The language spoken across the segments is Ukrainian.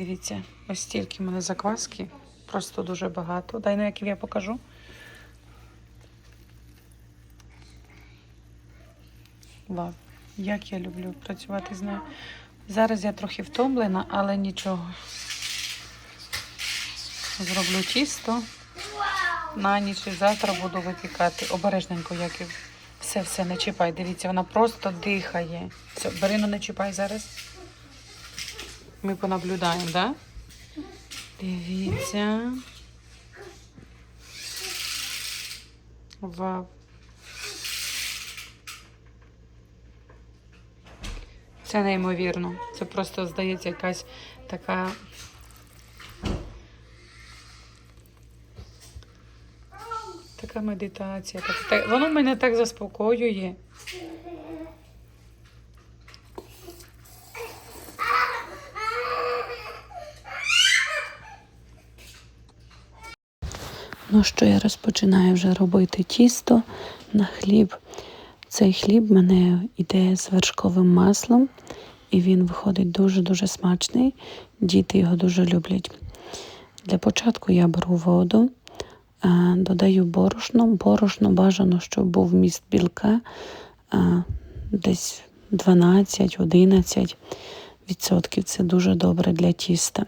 Дивіться, ось стільки в мене закваски. Просто дуже багато. Дай ну, як я покажу. Вау, як я люблю працювати з нею. Зараз я трохи втомлена, але нічого. Зроблю тісто на ніч і завтра буду випікати. Обережненько, як і все, все, не чіпай. Дивіться, вона просто дихає. Все, Берину не чіпай зараз. Ми понаблюдаємо, так? Дивіться. Вау. Це неймовірно. Це просто здається якась така. Така медитація. Воно мене так заспокоює. Ну що, я розпочинаю вже робити тісто на хліб. Цей хліб в мене йде з вершковим маслом, і він виходить дуже-дуже смачний. Діти його дуже люблять. Для початку я беру воду, додаю борошно. Борошно бажано, щоб був вміст білка десь 12-11 відсотків. Це дуже добре для тіста.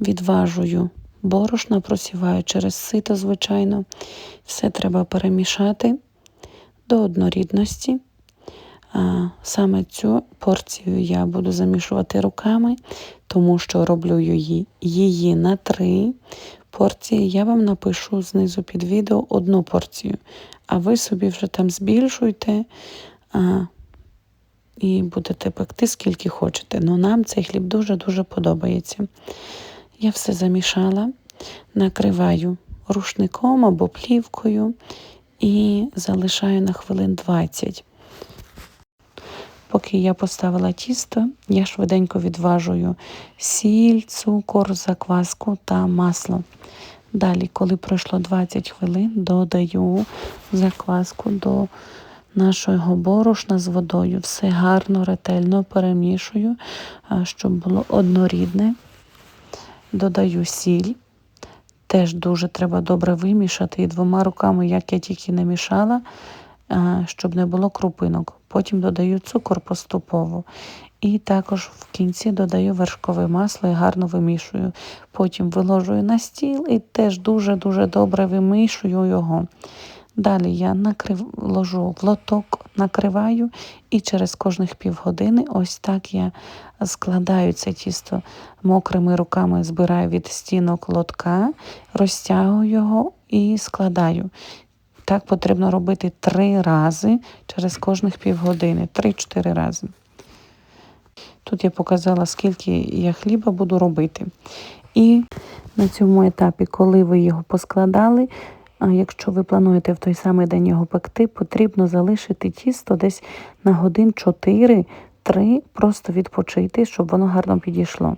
Відважую борошна, просіваю через сито, звичайно. Все треба перемішати до однорідності. Саме цю порцію я буду замішувати руками, тому що роблю її, її на три порції. Я вам напишу знизу під відео одну порцію, а ви собі вже там збільшуйте а, і будете пекти скільки хочете. Ну нам цей хліб дуже-дуже подобається. Я все замішала, накриваю рушником або плівкою і залишаю на хвилин 20. Поки я поставила тісто, я швиденько відважую сіль, цукор, закваску та масло. Далі, коли пройшло 20 хвилин, додаю закваску до нашого борошна з водою. Все гарно, ретельно перемішую, щоб було однорідне. Додаю сіль. Теж дуже треба добре вимішати і двома руками, як я тільки не мішала, щоб не було крупинок. Потім додаю цукор поступово. І також в кінці додаю вершкове масло і гарно вимішую. Потім виложую на стіл і теж дуже-дуже добре вимішую його. Далі я накрив, ложу в лоток, накриваю і через кожних півгодини ось так я складаю це тісто мокрими руками, збираю від стінок лотка, розтягую його і складаю. Так потрібно робити три рази через кожних півгодини, три-чотири рази. Тут я показала, скільки я хліба буду робити. І на цьому етапі, коли ви його поскладали, а якщо ви плануєте в той самий день його пекти, потрібно залишити тісто десь на годин 4-3, просто відпочити, щоб воно гарно підійшло.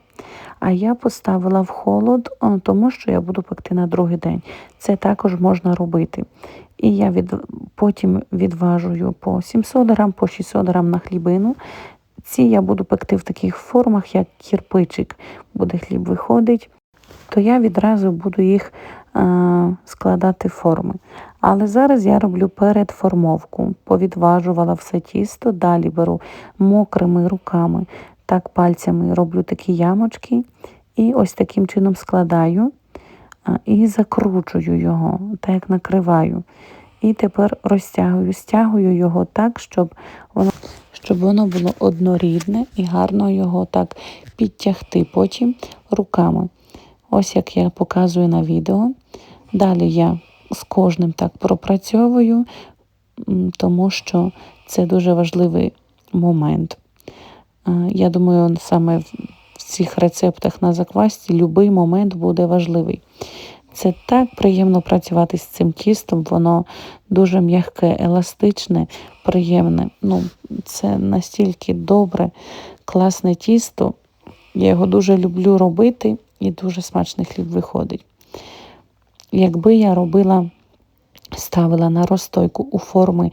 А я поставила в холод, тому що я буду пекти на другий день. Це також можна робити. І я від, потім відважую по 700 грам, по 600 грам на хлібину. Ці я буду пекти в таких формах, як кірпичик, буде хліб виходить, то я відразу буду їх складати форми. Але зараз я роблю передформовку, повідважувала все тісто, далі беру мокрими руками, так пальцями роблю такі ямочки і ось таким чином складаю і закручую його, так як накриваю. І тепер розтягую, стягую його так, щоб воно щоб воно було однорідне і гарно його так підтягти потім руками. Ось як я показую на відео. Далі я з кожним так пропрацьовую, тому що це дуже важливий момент. Я думаю, саме в цих рецептах на заквасці будь-який момент буде важливий. Це так приємно працювати з цим тістом, воно дуже м'яке, еластичне, приємне. Ну, це настільки добре, класне тісто. Я його дуже люблю робити і дуже смачний хліб виходить. Якби я робила, ставила на розстойку у форми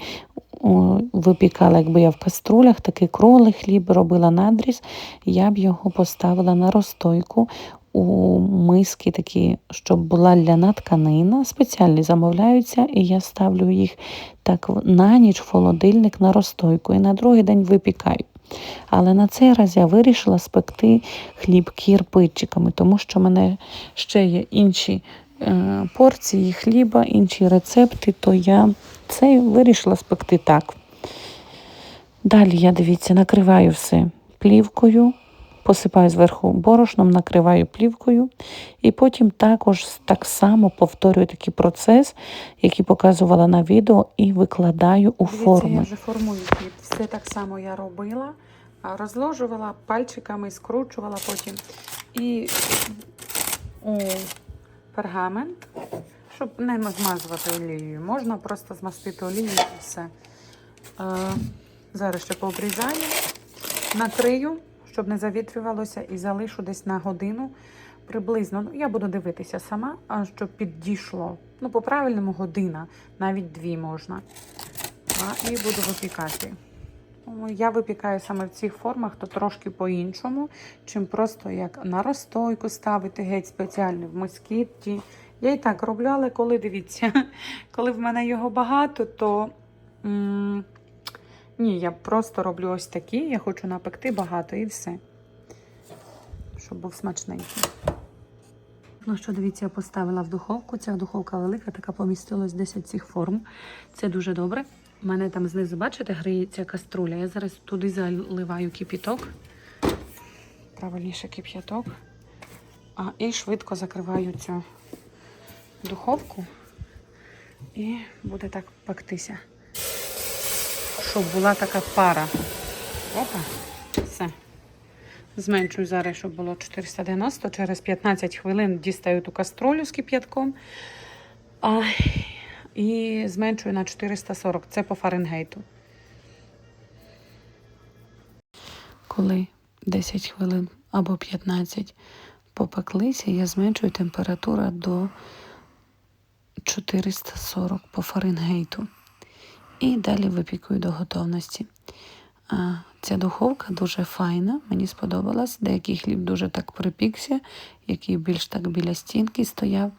випікала, якби я в каструлях, такий кролий хліб робила надріз, я б його поставила на розстойку у миски такі, щоб була ляна тканина, спеціальні замовляються, і я ставлю їх так на ніч в холодильник на розстойку і на другий день випікаю. Але на цей раз я вирішила спекти хліб кірпичиками, тому що в мене ще є інші порції хліба, інші рецепти, то я цей вирішила спекти так. Далі я дивіться, накриваю все плівкою, посипаю зверху борошном, накриваю плівкою, і потім також так само повторюю такий процес, який показувала на відео, і викладаю у Дивіться, форми. я вже формую хліб. Все так само я робила. Розложувала пальчиками, скручувала потім. І у пергамент, щоб не змазувати олією. Можна просто змастити олією і все. Е, зараз ще пообрізаю, накрию, щоб не завітрювалося, і залишу десь на годину. Приблизно, ну я буду дивитися сама, щоб підійшло. Ну, по-правильному година, навіть дві можна. А, і буду випікати. Я випікаю саме в цих формах, то трошки по-іншому, чим просто як на розстойку ставити геть спеціально в москітті. Я і так роблю, але коли дивіться, коли в мене його багато, то ні, я просто роблю ось такі. Я хочу напекти багато і все. Щоб був смачненький. Ну що, дивіться, я поставила в духовку. Ця духовка велика, така помістилась 10 цих форм. Це дуже добре. У мене там знизу, бачите, гриється каструля. Я зараз туди заливаю кипіток. Правильніше кип'яток. А, і швидко закриваю цю духовку. І буде так пектися. Щоб була така пара. Опа, все. Зменшую зараз, щоб було 490. Через 15 хвилин дістаю ту каструлю з кип'ятком. І зменшую на 440. Це по Фаренгейту. Коли 10 хвилин або 15 попеклися, я зменшую температуру до 440 по Фаренгейту. І далі випікую до готовності. Ця духовка дуже файна, мені сподобалась. Деякий хліб дуже так припікся, який більш так біля стінки стояв.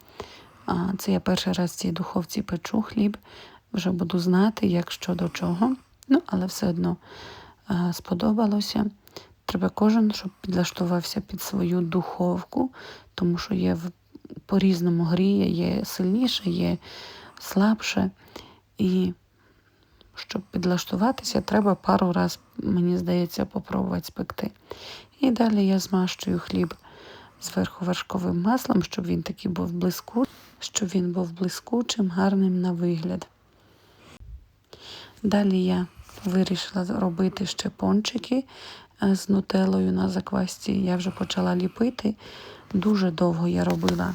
Це я перший раз в цій духовці печу хліб. Вже буду знати, як що до чого. Ну, але все одно сподобалося. Треба кожен, щоб підлаштувався під свою духовку, тому що є по-різному гріє, є сильніше, є слабше. І щоб підлаштуватися, треба пару раз, мені здається, попробувати спекти. І далі я змащую хліб зверху вершковим маслом, щоб він такий був блиску, щоб він був блискучим, гарним на вигляд. Далі я вирішила робити ще пончики е, з нутелою на заквасці. Я вже почала ліпити. Дуже довго я робила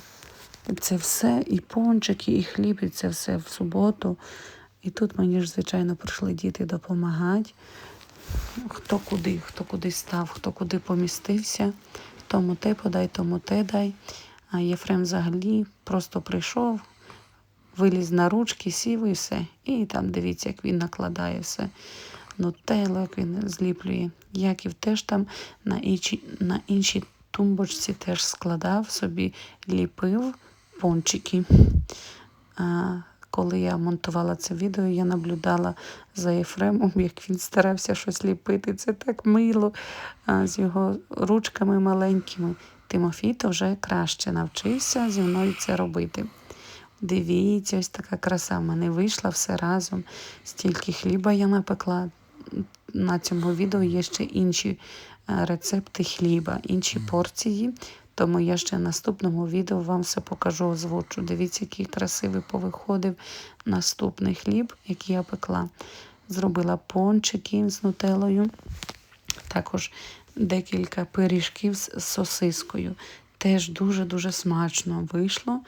це все, і пончики, і хліб, і це все в суботу. І тут мені ж, звичайно, прийшли діти допомагати. Хто куди, хто куди став, хто куди помістився, тому те подай, тому те дай. А Єфрем взагалі просто прийшов, виліз на ручки, сів і все. І там дивіться, як він накладає все. Нутелло, як він зліплює. Яків теж там на іншій, на іншій тумбочці теж складав собі, ліпив пончики. А, коли я монтувала це відео, я наблюдала за Єфремом, як він старався щось ліпити. Це так мило а, з його ручками маленькими. Тимофій то вже краще навчився зі мною це робити. Дивіться, ось така краса в мене вийшла все разом. Стільки хліба я напекла. На цьому відео є ще інші е, рецепти хліба, інші порції. Тому я ще в наступному відео вам все покажу, озвучу. Дивіться, який красивий повиходив наступний хліб, який я пекла. Зробила пончики з нутелою, також декілька пиріжків з сосискою. Теж дуже-дуже смачно вийшло.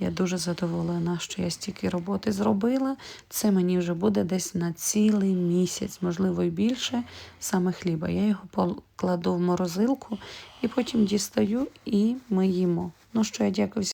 Я дуже задоволена, що я стільки роботи зробила. Це мені вже буде десь на цілий місяць, можливо, і більше саме хліба. Я його покладу в морозилку і потім дістаю і ми їмо. Ну що, я дякую.